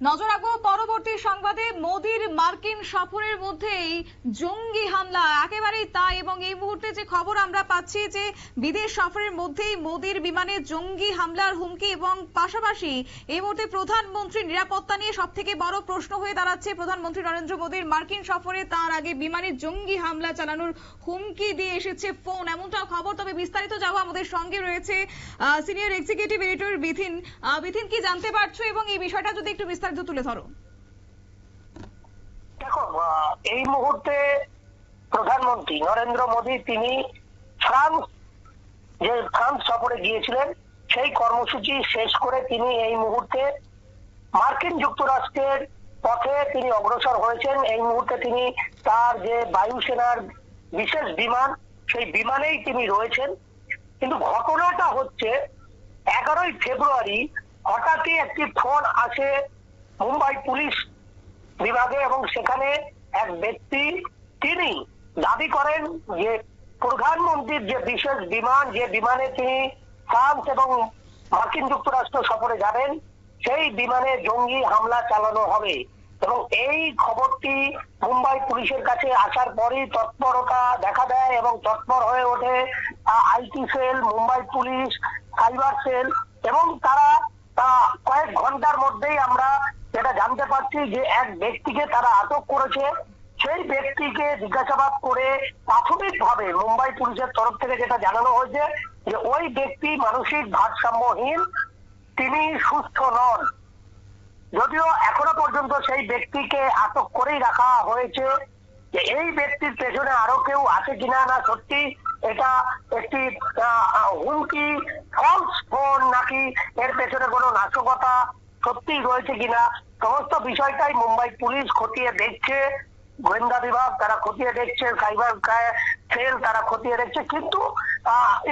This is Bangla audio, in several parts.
নজর রাখব পরবর্তী সংবাদে। মোদির মার্কিন সফরের মধ্যেই জঙ্গি হামলা, একেবারেই তাই। এবং এই মুহূর্তে যে খবর আমরা পাচ্ছি যে বিদেশ সফরের মধ্যেই মোদির বিমানে জঙ্গি হামলার হুমকি এবং পাশাপাশি এই মুহূর্তে প্রধানমন্ত্রী নিরাপত্তা নিয়ে সব থেকে বড় প্রশ্ন হয়ে দাঁড়াচ্ছে প্রধানমন্ত্রী নরেন্দ্র মোদীর। মার্কিন সফরে তার আগে বিমানে জঙ্গি হামলা চালানোর হুমকি দিয়ে এসেছে ফোন। এমনটা খবর, তবে বিস্তারিত যাওয়া আমাদের সঙ্গে রয়েছে senior executive editor Bithin. Bithin, কি জানতে পারছ? এবং এই বিষয়টা যদি একটু বিস্তারিত তুলে ধরো। দেখো এই মুহূর্তে প্রধানমন্ত্রী নরেন্দ্র মোদী, তিনি ফ্রান্স, যে ফ্রান্স সফরে গিয়েছিলেন, সেই কর্মসূচি শেষ করে তিনি এই মুহূর্তে মার্কিন যুক্তরাষ্ট্রের পথে তিনি অগ্রসর হয়েছেন। এই মুহূর্তে তিনি তার যে বায়ুসেনার বিশেষ বিমান, সেই বিমানেই তিনি রয়েছেন। কিন্তু ঘটনাটা হচ্ছে, এগারোই ফেব্রুয়ারি হঠাৎই একটি ফোন আসে মুম্বাই পুলিশ বিভাগে এবং সেখানে এক ব্যক্তি তিনি দাবি করেন যে প্রধানমন্ত্রীর যে বিশেষ বিমান, যে বিমানে তিনি ফ্রান্স এবং মার্কিন যুক্তরাষ্ট্র সফরে যাবেন, সেই বিমানে জঙ্গি হামলা চালানো হবে। এবং এই খবরটি মুম্বাই পুলিশের কাছে আসার পরই তৎপরতা দেখা দেয় এবং তৎপর হয়ে ওঠে IT cell, Mumbai police, cyber cell এবং তারা কয়েক ঘণ্টার মধ্যেই আমরা যেটা জানতে পারছি যে এক ব্যক্তিকে তারা আটক করেছে। সেই ব্যক্তিকে জিজ্ঞাসাবাদ করে প্রাথমিকভাবে মুম্বাই পুলিশের তরফ থেকে যেটা জানানো হয়েছে যে ওই ব্যক্তি মানসিক ভারসাম্যহীন, তিনি সুস্থ নন। যদিও এখনও পর্যন্ত সেই ব্যক্তিকে আটক করেই রাখা হয়েছে যে এই ব্যক্তির পেছনে আরও কেউ আছে কিনা না সত্যি এটা একটি হুমকি ফলস ফোন নাকি এর পেছনে কোনো নাশকতা সত্যি রয়েছে কিনা, সমস্ত বিষয়টাই মুম্বাই পুলিশ খতিয়ে দেখছে, গোয়েন্দা বিভাগ তারা খতিয়ে দেখছে, সাইবার সেল তারা খতিয়ে দেখছে, কিন্তু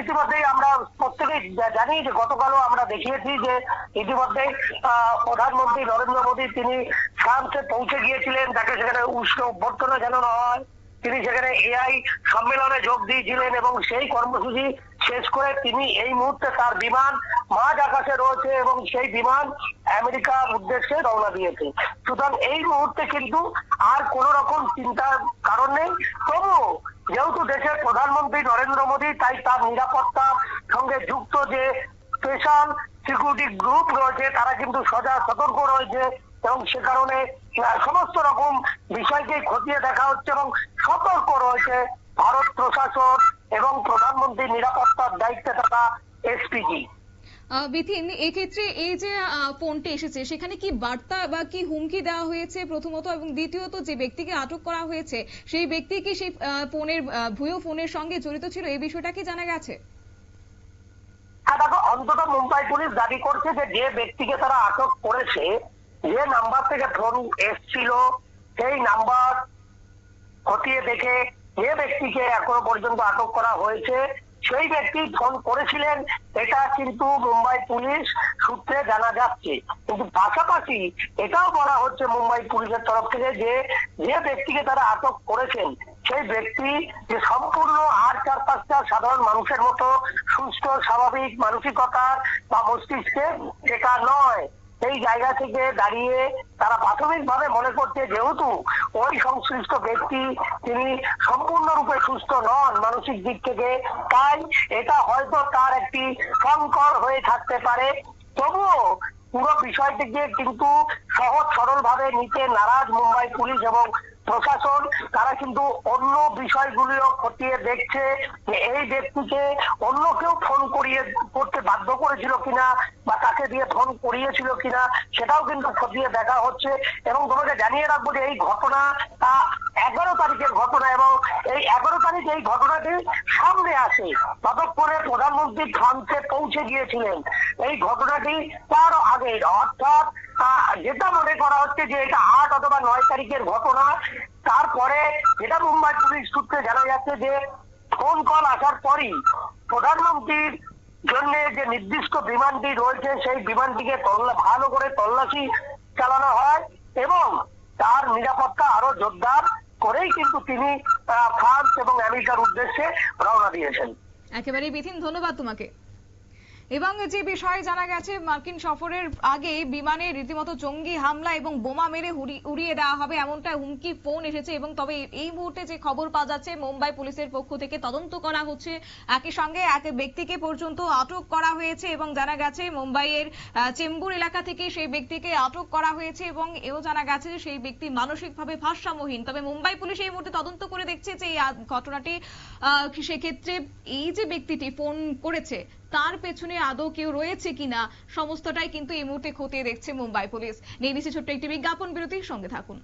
ইতিমধ্যেই আমরা প্রত্যেকেই জানি যে গতকালও আমরা দেখিয়েছি যে ইতিমধ্যে প্রধানমন্ত্রী নরেন্দ্র মোদী তিনি ফ্রান্সে পৌঁছে গিয়েছিলেন তাকে সেখানে উষ্ণ অভ্যর্থনা জানানো হয়। তিনি সেখানে এআই সম্মেলনে যোগ দিয়েছিলেন এবং সেই কর্মসূচি শেষ করে তিনি এই মুহূর্তে তার বিমান মাঝ আকাশে রয়েছে এবং সেই বিমান আমেরিকার উদ্দেশ্যে রওনা দিয়েছে। সুতরাং এই মুহূর্তে কিন্তু আর কোন রকম চিন্তার কারণ নেই। তবুও যেহেতু দেশের প্রধানমন্ত্রী নরেন্দ্র মোদী তাই তার নিরাপত্তার সঙ্গে যুক্ত যে স্পেশাল সিকিউরিটি গ্রুপ রয়েছে, তারা কিন্তু সজা সতর্ক রয়েছে এবং সে কারণে সমস্ত রকম বিষয়কেই খতিয়ে দেখা হচ্ছে এবং সতর্ক রয়েছে ভারত প্রশাসন এবং প্রধানমন্ত্রীর নিরাপত্তার দায়িত্বে থাকা এসপিজি বিথিন এক্ষেত্রে এই যে ফোনটি এসেছে সেখানে কি বার্তা বা কি হুমকি দেওয়া হয়েছে প্রথমত এবং দ্বিতীয়ত যে ব্যক্তিকে আটক করা হয়েছে সেই ব্যক্তি কি সেই ফোনের ভুয়ো ফোনের সঙ্গে জড়িত ছিল? এই বিষয়টা কি জানা গেছে? হ্যাঁ দেখো অন্তত মুম্বাই পুলিশ দাবি করছে যে যে ব্যক্তিকে তারা আটক করেছে যে নাম্বার থেকে ফোন এসছিল, সেই নাম্বার খতিয়ে দেখে যে ব্যক্তিকে এখনও পর্যন্ত আটক করা হয়েছে, সেই ব্যক্তি ফোন করেছিলেন, এটা কিন্তু মুম্বাই পুলিশ সূত্রে জানা যাচ্ছে। কিন্তু পাশাপাশি এটাও বলা হচ্ছে মুম্বাই পুলিশের তরফ থেকে যে যে ব্যক্তিকে তারা আটক করেছেন, সেই ব্যক্তি যে সম্পূর্ণ আর চার পাঁচটা সাধারণ মানুষের মতো, সুস্থ, স্বাভাবিক মানসিকতার বা মস্তিষ্কে, সেটা নয়। সেই জায়গা থেকে দাঁড়িয়ে তারা প্রাথমিকভাবে মনে করছে যেহেতু ওই সংশ্লিষ্ট ব্যক্তি তিনি সম্পূর্ণরূপে সুস্থ নন মানসিক দিক থেকে, তাই এটা হয়তো তার একটি সংকর হয়ে থাকতে পারে। তবুও পুরো বিষয়টিকে কিন্তু সহজ সরল ভাবে নিতে নারাজ মুম্বাই পুলিশ এবং প্রশাসন, তারা কিন্তু অন্য বিষয়গুলিও খতিয়ে দেখছে যে এই ব্যক্তিকে অন্য কেউ ফোন করিয়ে করতে বাধ্য করেছিল কিনা বা তাকে দিয়ে ফোন করিয়েছিল কিনা, সেটাও কিন্তু খতিয়ে দেখা হচ্ছে। এবং তোমাকে জানিয়ে রাখব যে এই ঘটনা এগারো তারিখের ঘটনা এবং এই এগারো তারিখ এই ঘটনাটি সামনে আসে। ততক্ষণে প্রধানমন্ত্রী ফ্রান্সে পৌঁছে গিয়েছিলেন। এই ঘটনাটি তার আগে, অর্থাৎ যেটা মনে করা হচ্ছে যে এটা আট অথবা নয় তারিখের ঘটনা, তারপরে যেটা মুম্বাই পুলিশ সূত্রে জানা যাচ্ছে যে ফোন কল আসার পরই প্রধানমন্ত্রীর জন্য যে নির্দিষ্ট বিমানটি রয়েছে, সেই বিমানটিকে ভালো করে তল্লাশি চালানো হয় এবং তার নিরাপত্তা আরও জোরদার করেই কিন্তু তিনি ফ্রান্স এবং আমেরিকার উদ্দেশ্যে রওনা দিয়েছেন। একেবারেই বিথিন ধন্যবাদ তোমাকে। এবং যে বিষয়ে জানা গেছে, মার্কিন সফরের আগে বিমানে রীতিমতো জঙ্গি হামলা এবং বোমা মেরে উড়িয়ে দেওয়া হবে এমনটা হুমকি ফোন এসেছে এবং তবে এই মুহূর্তে যে খবর পাওয়া যাচ্ছে, মুম্বাই পুলিশের পক্ষ থেকে তদন্ত করা হচ্ছে। একই সঙ্গে এক ব্যক্তিকে পর্যন্ত আটক করা হয়েছে এবং জানা গেছে, মুম্বাইয়ের চেম্বুর এলাকা থেকে সেই ব্যক্তিকে আটক করা হয়েছে এবং এও জানা গেছে যে সেই ব্যক্তি মানসিকভাবে ভারসাম্যহীন। তবে মুম্বাই পুলিশ এই মুহূর্তে তদন্ত করে দেখছে যে এই ঘটনাটি সেক্ষেত্রে এই যে ব্যক্তিটি ফোন করেছে তার পেছনে আদৌ কেউ রয়েছে কিনা, সমস্তটাই কিন্তু এই মুহূর্তে খতিয়ে দেখছে মুম্বাই পুলিশ। নিয়ে নিচ্ছে ছোট্ট একটি বিজ্ঞাপন, বিরতির সঙ্গে থাকুন।